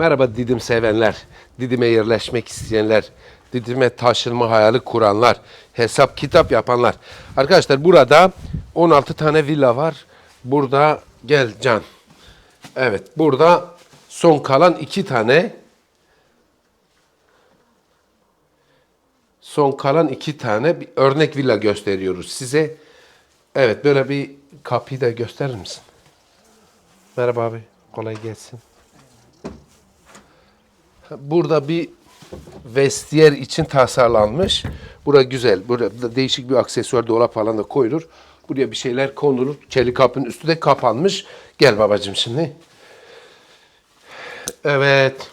Merhaba Didim sevenler, Didim'e yerleşmek isteyenler, Didim'e taşınma hayali kuranlar, hesap kitap yapanlar. Arkadaşlar burada 16 tane villa var. Burada gel Can. Evet burada son kalan iki tane son kalan iki tane bir örnek villa gösteriyoruz size. Evet böyle bir kapıyı da gösterir misin? Merhaba abi kolay gelsin. Burada bir vestiyer için tasarlanmış. Bura güzel. Burada değişik bir aksesuar dolap falan da koyulur. Buraya bir şeyler konulur. Çelik kapının üstü de kapanmış. Gel babacığım şimdi. Evet.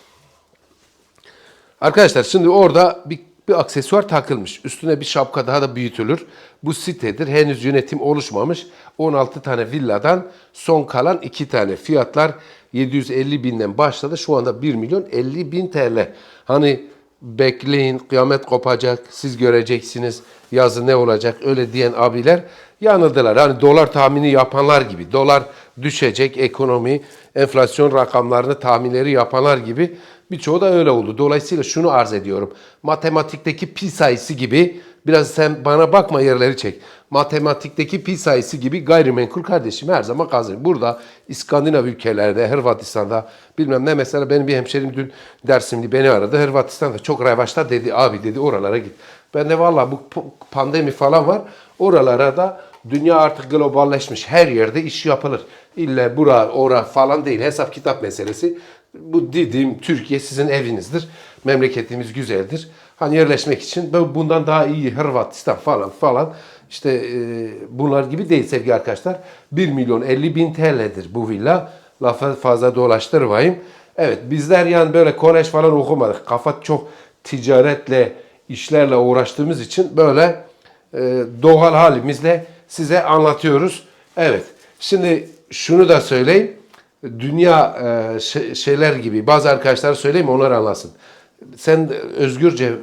Arkadaşlar şimdi orada bir, bir aksesuar takılmış. Üstüne bir şapka daha da büyütülür. Bu sitedir. Henüz yönetim oluşmamış. 16 tane villadan son kalan 2 tane. Fiyatlar 750 binden başladı. Şu anda 1 milyon 50 bin TL. Hani bekleyin kıyamet kopacak siz göreceksiniz yazı ne olacak öyle diyen abiler yanıldılar. Hani dolar tahmini yapanlar gibi dolar düşecek ekonomi enflasyon rakamlarını tahminleri yapanlar gibi birçoğu da öyle oldu. Dolayısıyla şunu arz ediyorum. Matematikteki pi sayısı gibi biraz sen bana bakma yerleri çek. Matematikteki pi sayısı gibi gayrimenkul kardeşim her zaman kazanır. Burada İskandinav ülkelerde, Hırvatistan'da bilmem ne mesela benim bir hemşerim dün Dersimli beni aradı. Hırvatistan'da çok revaçta dedi abi dedi oralara git. Ben de valla bu pandemi falan var. Oralara da dünya artık globalleşmiş. Her yerde iş yapılır. İlle bura, ora falan değil. Hesap kitap meselesi. Bu dediğim Türkiye sizin evinizdir. Memleketimiz güzeldir. Hani yerleşmek için bu- bundan daha iyi Hırvatistan falan falan. İşte e, bunlar gibi değil sevgili arkadaşlar. 1 milyon 50 bin TL'dir bu villa. Lafı fazla dolaştırmayayım. Evet bizler yani böyle kolej falan okumadık. Kafa çok ticaretle, işlerle uğraştığımız için böyle e, doğal halimizle size anlatıyoruz. Evet. Şimdi şunu da söyleyeyim. Dünya e, şey- şeyler gibi bazı arkadaşlar söyleyeyim onlar anlasın. Sen özgürce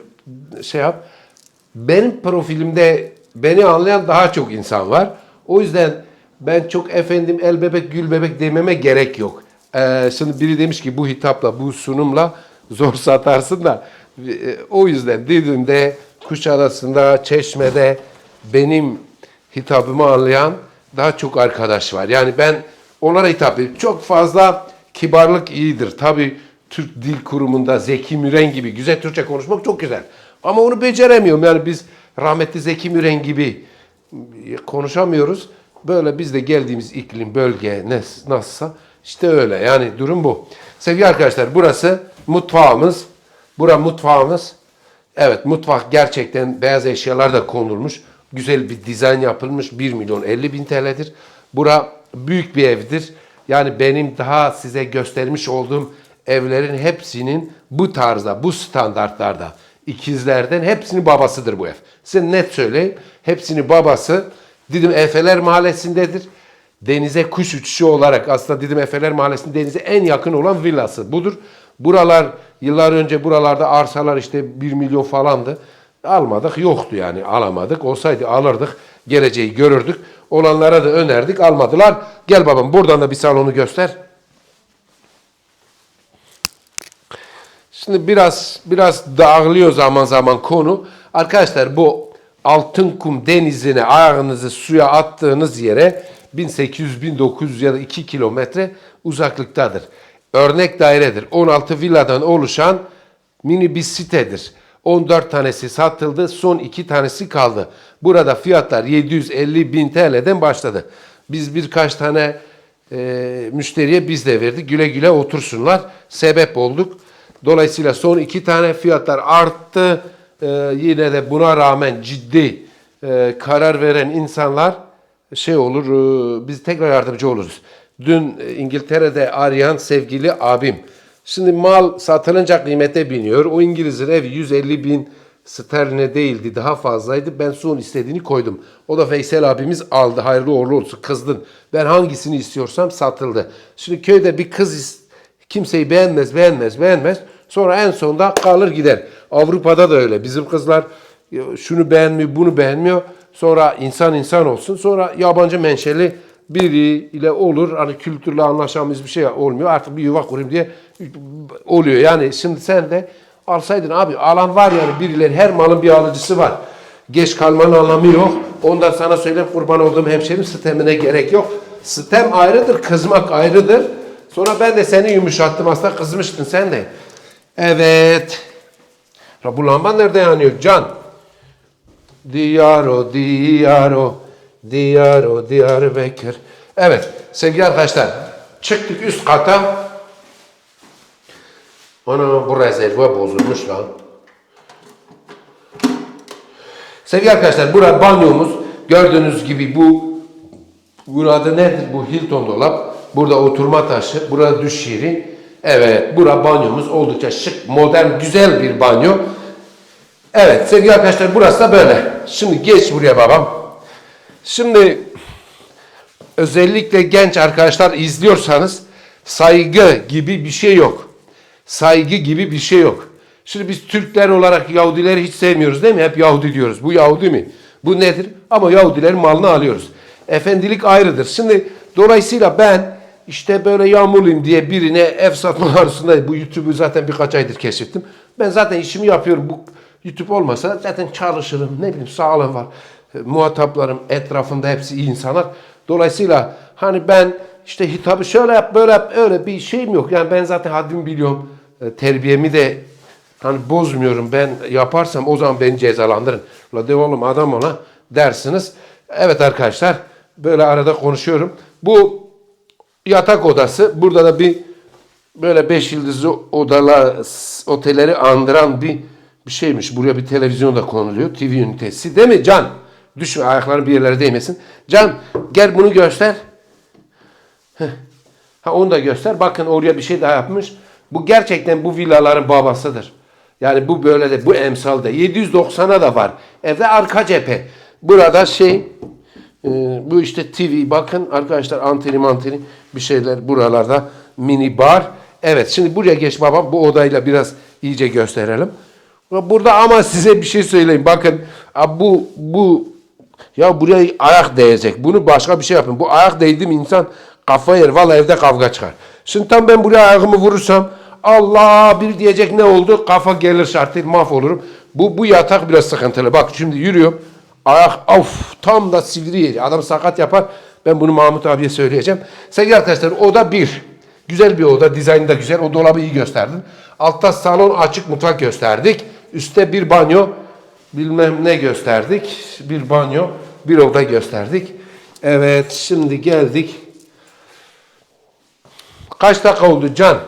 şey yap. Benim profilimde beni anlayan daha çok insan var. O yüzden ben çok efendim el bebek gül bebek dememe gerek yok. Ee, şimdi biri demiş ki bu hitapla bu sunumla zor satarsın da e, o yüzden Didim'de Kuşadası'nda Çeşme'de benim hitabımı anlayan daha çok arkadaş var. Yani ben onlara hitap ediyorum. Çok fazla kibarlık iyidir. Tabii Türk Dil Kurumu'nda Zeki Müren gibi güzel Türkçe konuşmak çok güzel. Ama onu beceremiyorum. Yani biz rahmetli Zeki Müren gibi konuşamıyoruz. Böyle biz de geldiğimiz iklim, bölge ne, nasılsa işte öyle. Yani durum bu. Sevgili arkadaşlar burası mutfağımız. Bura mutfağımız. Evet mutfak gerçekten beyaz eşyalar da konulmuş. Güzel bir dizayn yapılmış. 1 milyon 50 bin TL'dir. Bura büyük bir evdir. Yani benim daha size göstermiş olduğum evlerin hepsinin bu tarzda, bu standartlarda ikizlerden hepsinin babasıdır bu ev. Size net söyleyeyim. Hepsinin babası Didim Efeler Mahallesi'ndedir. Denize kuş uçuşu olarak aslında Didim Efeler Mahallesi'nin denize en yakın olan villası budur. Buralar yıllar önce buralarda arsalar işte 1 milyon falandı. Almadık yoktu yani alamadık. Olsaydı alırdık. Geleceği görürdük. Olanlara da önerdik almadılar. Gel babam buradan da bir salonu göster. Şimdi biraz biraz dağılıyor zaman zaman konu. Arkadaşlar bu Altın Kum denizine ayağınızı suya attığınız yere 1800-1900 ya da 2 kilometre uzaklıktadır. Örnek dairedir. 16 villadan oluşan mini bir sitedir. 14 tanesi satıldı, son 2 tanesi kaldı. Burada fiyatlar 750 bin TL'den başladı. Biz birkaç tane e, müşteriye biz de verdik. Güle güle otursunlar. Sebep olduk. Dolayısıyla son iki tane fiyatlar arttı. Ee, yine de buna rağmen ciddi e, karar veren insanlar şey olur, e, biz tekrar yardımcı oluruz. Dün e, İngiltere'de arayan sevgili abim. Şimdi mal satılınca kıymete biniyor. O İngiliz'in evi 150 bin sterline değildi, daha fazlaydı. Ben son istediğini koydum. O da Veysel abimiz aldı. Hayırlı uğurlu olsun. Kızdın. Ben hangisini istiyorsam satıldı. Şimdi köyde bir kız kimseyi beğenmez, beğenmez, beğenmez. Sonra en sonunda kalır gider. Avrupa'da da öyle. Bizim kızlar şunu beğenmiyor, bunu beğenmiyor. Sonra insan insan olsun. Sonra yabancı menşeli biri ile olur. Hani kültürle anlaşamayız bir şey olmuyor. Artık bir yuva kurayım diye oluyor. Yani şimdi sen de alsaydın abi alan var yani birileri her malın bir alıcısı var. Geç kalmanın anlamı yok. Ondan sana söyleyeyim kurban olduğum hemşerim sistemine gerek yok. Sistem ayrıdır, kızmak ayrıdır. Sonra ben de seni yumuşattım. Aslında kızmıştın sen de. Evet. Ya bu lamba nerede yanıyor? Can. Diyaro, diyaro, diyaro, Diyarbakır. Evet sevgili arkadaşlar çıktık üst kata. Ana bu rezervuar bozulmuş lan. Sevgili arkadaşlar bura banyomuz. Gördüğünüz gibi bu burada nedir bu Hilton dolap. Burada oturma taşı, burada duş yeri. Evet, bura banyomuz oldukça şık, modern, güzel bir banyo. Evet sevgili arkadaşlar burası da böyle. Şimdi geç buraya babam. Şimdi özellikle genç arkadaşlar izliyorsanız saygı gibi bir şey yok. Saygı gibi bir şey yok. Şimdi biz Türkler olarak Yahudileri hiç sevmiyoruz değil mi? Hep Yahudi diyoruz. Bu Yahudi mi? Bu nedir? Ama Yahudilerin malını alıyoruz. Efendilik ayrıdır. Şimdi dolayısıyla ben işte böyle yağmurluyum diye birine ev satma arasında bu YouTube'u zaten birkaç aydır keşfettim. Ben zaten işimi yapıyorum. Bu YouTube olmasa zaten çalışırım. Ne bileyim sağlığım var. Muhataplarım etrafımda hepsi insanlar. Dolayısıyla hani ben işte hitabı şöyle yap böyle yap öyle bir şeyim yok. Yani ben zaten haddimi biliyorum. E, Terbiyemi de hani bozmuyorum. Ben yaparsam o zaman beni cezalandırın. La de oğlum adam ona dersiniz. Evet arkadaşlar böyle arada konuşuyorum. Bu yatak odası. Burada da bir böyle beş yıldızlı odalar otelleri andıran bir bir şeymiş. Buraya bir televizyon da konuluyor. TV ünitesi. Değil mi Can? Düşme ayakların bir yerlere değmesin. Can gel bunu göster. Heh. Ha onu da göster. Bakın oraya bir şey daha yapmış. Bu gerçekten bu villaların babasıdır. Yani bu böyle de bu emsalde. 790'a da var. Evde arka cephe. Burada şey e, bu işte TV bakın arkadaşlar anteni manteni bir şeyler buralarda mini bar. Evet şimdi buraya geç baba bu odayla biraz iyice gösterelim. Burada ama size bir şey söyleyeyim. Bakın bu bu ya buraya ayak değecek. Bunu başka bir şey yapın. Bu ayak değdi mi insan kafa yer. Vallahi evde kavga çıkar. Şimdi tam ben buraya ayağımı vurursam Allah bir diyecek ne oldu? Kafa gelir şart değil mahvolurum. Bu, bu yatak biraz sıkıntılı. Bak şimdi yürüyorum. Ayak of tam da sivri yeri. Adam sakat yapar. Ben bunu Mahmut abiye söyleyeceğim. Sevgili arkadaşlar oda bir. Güzel bir oda. Dizaynı da güzel. O dolabı iyi gösterdin. Altta salon açık mutfak gösterdik. Üste bir banyo. Bilmem ne gösterdik. Bir banyo. Bir oda gösterdik. Evet şimdi geldik. Kaç dakika oldu Can?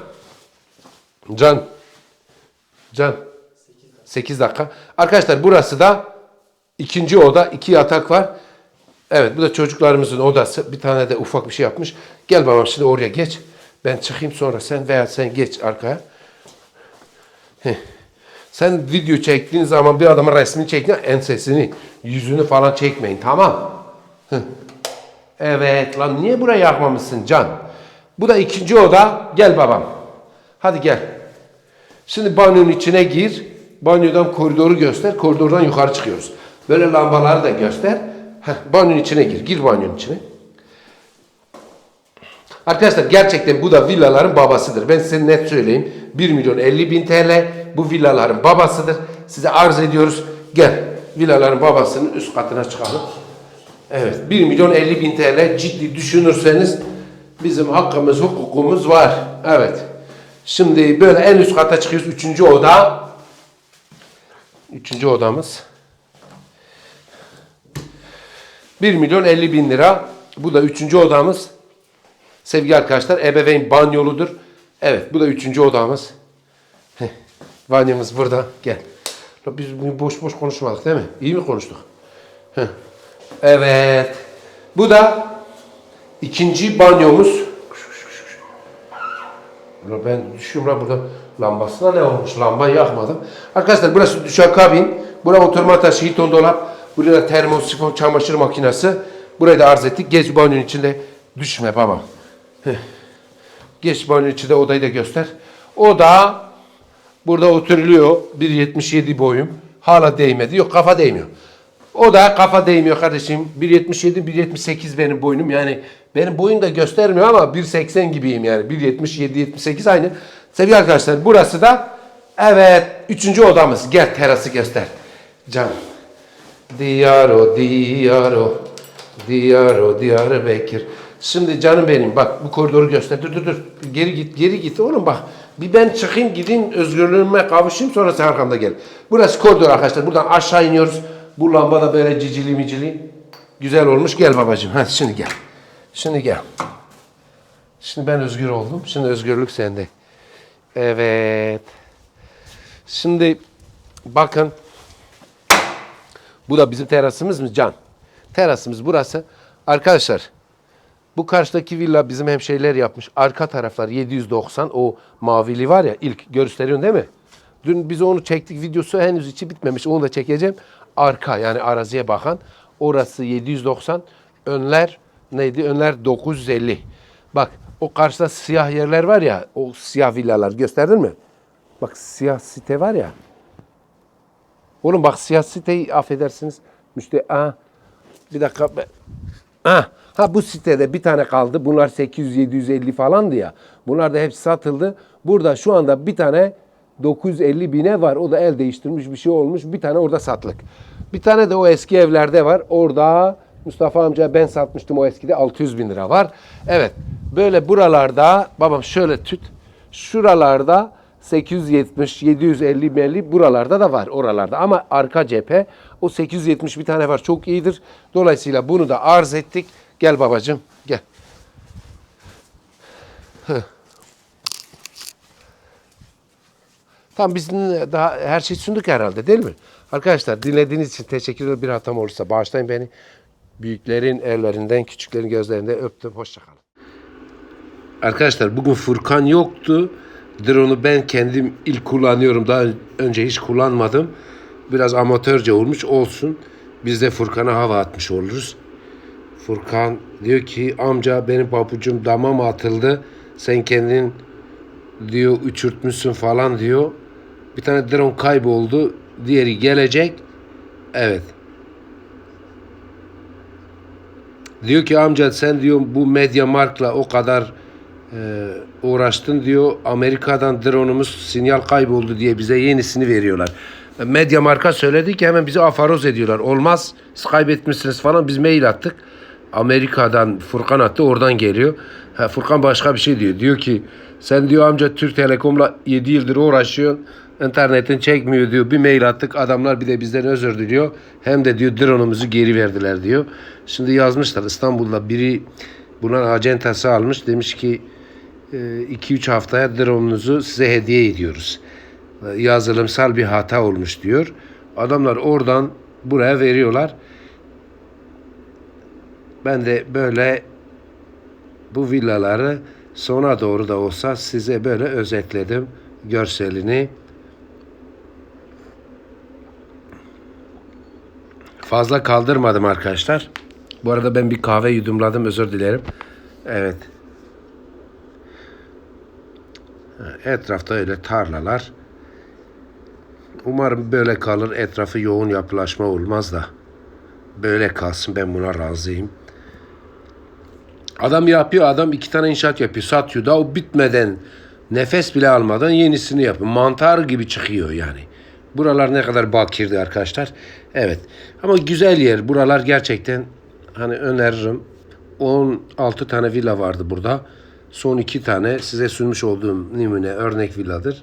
Can. Can. 8 dakika. Arkadaşlar burası da ikinci oda. iki yatak var. Evet bu da çocuklarımızın odası. Bir tane de ufak bir şey yapmış. Gel babam şimdi oraya geç. Ben çıkayım sonra sen veya sen geç arkaya. Heh. Sen video çektiğin zaman bir adamın resmini çekin ensesini, yüzünü falan çekmeyin tamam. Evet lan niye buraya yakmamışsın Can? Bu da ikinci oda. Gel babam. Hadi gel. Şimdi banyonun içine gir. Banyodan koridoru göster. Koridordan yukarı çıkıyoruz. Böyle lambaları da göster. Heh, banyonun içine gir. Gir banyonun içine. Arkadaşlar gerçekten bu da villaların babasıdır. Ben size net söyleyeyim. 1 milyon 50 bin TL bu villaların babasıdır. Size arz ediyoruz. Gel villaların babasının üst katına çıkalım. Evet 1 milyon 50 bin TL ciddi düşünürseniz bizim hakkımız hukukumuz var. Evet. Şimdi böyle en üst kata çıkıyoruz. Üçüncü oda. Üçüncü odamız. 1 milyon 50 bin lira. Bu da üçüncü odamız. Sevgili arkadaşlar ebeveyn banyoludur. Evet bu da üçüncü odamız. Banyomuz burada. Gel. Biz boş boş konuşmadık değil mi? İyi mi konuştuk? Heh. Evet. Bu da ikinci banyomuz. Ulan ben düşüyorum lan burada lambasına ne olmuş? Lamba yakmadım. Arkadaşlar burası duşakabin. Burası oturma taşı, hiton dolap. Burada termosifon çamaşır makinesi. Burayı da arz ettik. Geç banyonun içinde düşme baba. Heh. Geç banyonun içinde odayı da göster. Oda burada oturuluyor. 1.77 boyum. Hala değmedi. Yok kafa değmiyor. O da kafa değmiyor kardeşim. 1.77, 1.78 benim boynum. Yani benim boyum da göstermiyor ama 1.80 gibiyim yani. 1.77, 78 aynı. Sevgili arkadaşlar burası da evet üçüncü odamız. Gel terası göster. Can. Diyaro, diyaro, diyaro, diyarı Bekir. Şimdi canım benim bak bu koridoru göster. Dur dur dur. Geri git, geri git oğlum bak. Bir ben çıkayım gideyim özgürlüğüme kavuşayım sonra sen arkamda gel. Burası koridor arkadaşlar. Buradan aşağı iniyoruz. Bu lamba da böyle cicili micili. Güzel olmuş. Gel babacığım. Hadi şimdi gel. Şimdi gel. Şimdi ben özgür oldum. Şimdi özgürlük sende. Evet. Şimdi bakın. Bu da bizim terasımız mı Can? Terasımız burası. Arkadaşlar bu karşıdaki villa bizim hemşehriler yapmış. Arka taraflar 790 o mavili var ya ilk gösteriyorsun değil mi? Dün biz onu çektik videosu henüz içi bitmemiş. Onu da çekeceğim. Arka yani araziye bakan orası 790. Önler neydi? Önler 950. Bak o karşıda siyah yerler var ya o siyah villalar gösterdin mi? Bak siyah site var ya. Oğlum bak siyah siteyi affedersiniz. Müşteri, aa, bir dakika. be- Ha, bu sitede bir tane kaldı. Bunlar 800-750 falandı ya. Bunlar da hepsi satıldı. Burada şu anda bir tane 950 bine var. O da el değiştirmiş bir şey olmuş. Bir tane orada satlık. Bir tane de o eski evlerde var. Orada Mustafa amca ben satmıştım o eskide 600 bin lira var. Evet böyle buralarda babam şöyle tüt. Şuralarda 870, 750, 50 buralarda da var oralarda. Ama arka cephe o 870 bir tane var. Çok iyidir. Dolayısıyla bunu da arz ettik. Gel babacığım gel. Heh. Tamam biz daha her şeyi sunduk herhalde değil mi? Arkadaşlar dinlediğiniz için teşekkür ederim. Bir hatam olursa bağışlayın beni. Büyüklerin ellerinden, küçüklerin gözlerinden öptüm. Hoşçakalın. Arkadaşlar bugün Furkan yoktu. Drone'u ben kendim ilk kullanıyorum. Daha önce hiç kullanmadım. Biraz amatörce olmuş olsun. Biz de Furkan'a hava atmış oluruz. Furkan diyor ki amca benim papucum dama mı atıldı? Sen kendin diyor uçurtmuşsun falan diyor. Bir tane drone kayboldu. Diğeri gelecek. Evet. Diyor ki amca sen diyor bu Media Markt'la o kadar e, uğraştın diyor. Amerika'dan drone'umuz sinyal kayboldu diye bize yenisini veriyorlar. Media Markt'a söyledik ki hemen bizi afaroz ediyorlar. Olmaz siz kaybetmişsiniz falan biz mail attık. Amerika'dan Furkan attı oradan geliyor. Ha, Furkan başka bir şey diyor. Diyor ki sen diyor amca Türk Telekom'la 7 yıldır uğraşıyorsun. İnternetin çekmiyor diyor. Bir mail attık. Adamlar bir de bizden özür diliyor. Hem de diyor drone'umuzu geri verdiler diyor. Şimdi yazmışlar İstanbul'da biri buna acentası almış. Demiş ki 2-3 haftaya drone'unuzu size hediye ediyoruz. E, Yazılımsal bir hata olmuş diyor. Adamlar oradan buraya veriyorlar. Ben de böyle bu villaları sona doğru da olsa size böyle özetledim görselini. Fazla kaldırmadım arkadaşlar. Bu arada ben bir kahve yudumladım özür dilerim. Evet. Etrafta öyle tarlalar. Umarım böyle kalır. Etrafı yoğun yapılaşma olmaz da. Böyle kalsın ben buna razıyım. Adam yapıyor, adam iki tane inşaat yapıyor, satıyor. Daha o bitmeden, nefes bile almadan yenisini yapıyor. Mantar gibi çıkıyor yani. Buralar ne kadar bakirdi arkadaşlar. Evet. Ama güzel yer. Buralar gerçekten hani öneririm. 16 tane villa vardı burada. Son iki tane size sunmuş olduğum nimune örnek villadır.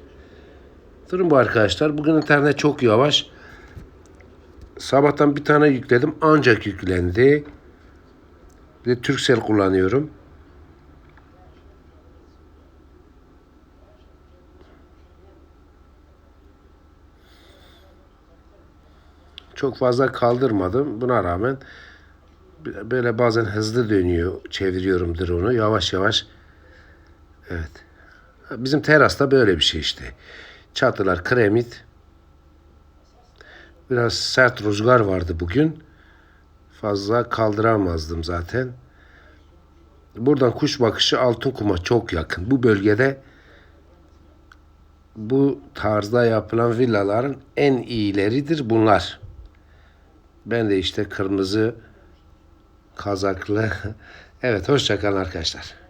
Durun bu arkadaşlar. Bugün internet çok yavaş. Sabahtan bir tane yükledim. Ancak yüklendi. Bir de Turkcell kullanıyorum. Çok fazla kaldırmadım. Buna rağmen böyle bazen hızlı dönüyor. Çeviriyorum drone'u. Yavaş yavaş. Evet. Bizim terasta böyle bir şey işte. Çatılar kremit. Biraz sert rüzgar vardı bugün. Fazla kaldıramazdım zaten. Buradan kuş bakışı altın kuma çok yakın. Bu bölgede bu tarzda yapılan villaların en iyileridir bunlar. Ben de işte kırmızı kazaklı. Evet hoşçakalın arkadaşlar.